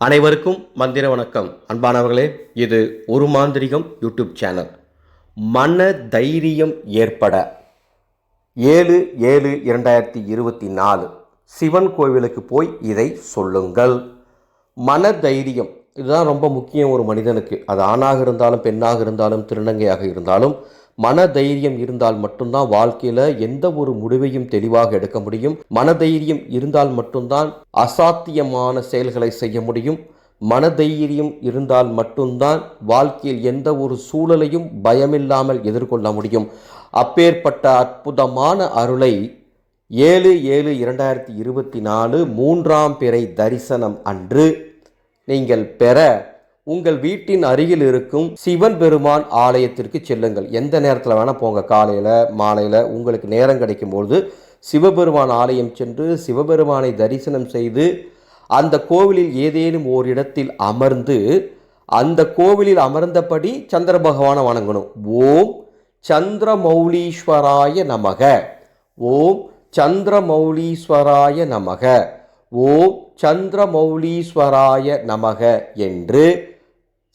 அனைவருக்கும் மந்திர வணக்கம். அன்பானவர்களே இது ஒரு மாந்திரிகம் யூடியூப் சேனல். மன தைரியம் ஏற்பட. ஏழு ஏழு இரண்டாயிரத்தி இருபத்தி நாலு. சிவன் கோவிலுக்கு போய் இதை சொல்லுங்கள். மன தைரியம். இதுதான் ரொம்ப முக்கியம் ஒரு மனிதனுக்கு. அது ஆணாக இருந்தாலும் பெண்ணாக இருந்தாலும் திருநங்கையாக இருந்தாலும் மன தைரியம் இருந்தால் மட்டும்தான் வாழ்க்கையில் எந்த ஒரு முடிவையும் தெளிவாக எடுக்க முடியும். மனதைரியம் இருந்தால் மட்டும்தான் அசாத்தியமான செயல்களை செய்ய முடியும். மனதைரியம் இருந்தால் மட்டும்தான் வாழ்க்கையில் எந்த ஒரு சூழலையும் பயமில்லாமல் எதிர்கொள்ள முடியும். அப்பேற்பட்ட அற்புதமான அருளை ஏழு ஏழு இரண்டாயிரத்தி இருபத்தி நாலு மூன்றாம் பிறை தரிசனம் அன்று நீங்கள் பெற உங்கள் வீட்டின் அருகில் இருக்கும் சிவன் பெருமான் ஆலயத்திற்கு செல்லுங்கள். எந்த நேரத்தில் வேணால் போங்க. காலையில் மாலையில் உங்களுக்கு நேரம் கிடைக்கும்பொழுது சிவபெருமான் ஆலயம் சென்று சிவபெருமானை தரிசனம் செய்து அந்த கோவிலில் ஏதேனும் ஓரிடத்தில் அமர்ந்து அந்த கோவிலில் அமர்ந்தபடி சந்திர பகவானை வணங்கணும். ஓம் சந்திரமௌலீஸ்வராய நமக. ஓம் சந்திரமௌலீஸ்வராய நமக. ஓம் சந்திரமௌலீஸ்வராய நமக என்று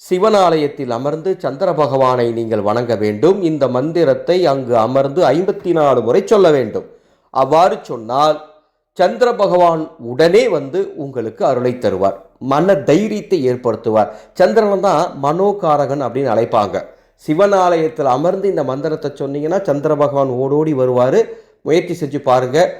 சிவனாலயத்தில் அமர்ந்து சந்திர பகவானை நீங்கள் வணங்க வேண்டும். இந்த மந்திரத்தை அங்கு அமர்ந்து ஐம்பத்தி நாலு முறை சொல்ல வேண்டும். அவ்வாறு சொன்னால் சந்திர பகவான் உடனே வந்து உங்களுக்கு அருளை தருவார். மன தைரியத்தை ஏற்படுத்துவார். சந்திரன் தான் மனோகாரகன் அப்படின்னு அழைப்பாங்க. சிவனாலயத்தில் அமர்ந்து இந்த மந்திரத்தை சொன்னீங்கன்னா சந்திர பகவான் ஓடோடி வருவார். முயற்சி செஞ்சு பாருங்கள்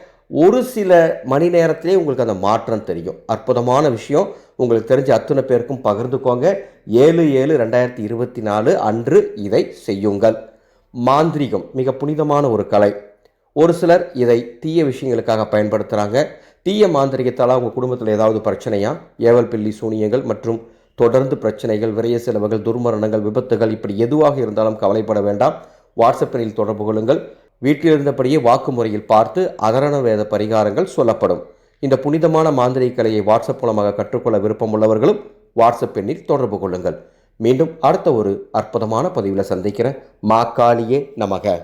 ஒரு சில மணி நேரத்திலே உங்களுக்கு அந்த மாற்றம் தெரியும். அற்புதமான விஷயம். உங்களுக்கு தெரிஞ்ச அத்தனை பேருக்கும் பகிர்ந்துக்கோங்க. ஏழு ஏழு ரெண்டாயிரத்தி இருபத்தி நாலு அன்று இதை செய்யுங்கள். மாந்திரிகம் மிக புனிதமான ஒரு கலை. ஒரு சிலர் இதை தீய விஷயங்களுக்காக பயன்படுத்துகிறாங்க தீய மாந்திரிகத்தால் உங்கள் குடும்பத்தில் ஏதாவது பிரச்சனையா? ஏவல் பில்லி சூனியங்கள் மற்றும் தொடர்ந்து பிரச்சனைகள் விரைய செலவுகள் துர்மரணங்கள் விபத்துகள் இப்படி எதுவாக இருந்தாலும் கவலைப்பட வேண்டாம். வாட்ஸ்அப்பில் தொடர்பு கொள்ளுங்கள். வீட்டில் இருந்தபடியே வாக்குமுறையில் பார்த்து அதரண வேத பரிகாரங்கள் சொல்லப்படும். இந்த புனிதமான மாந்திரிக கலையை வாட்ஸ்அப் மூலமாக கற்றுக்கொள்ள விருப்பம் உள்ளவர்களும் வாட்ஸ்அப் எண்ணில் தொடர்பு கொள்ளுங்கள். மீண்டும் அடுத்த ஒரு அற்புதமான பதிவில் சந்திக்கிறேன். மாக்காளியே நமக.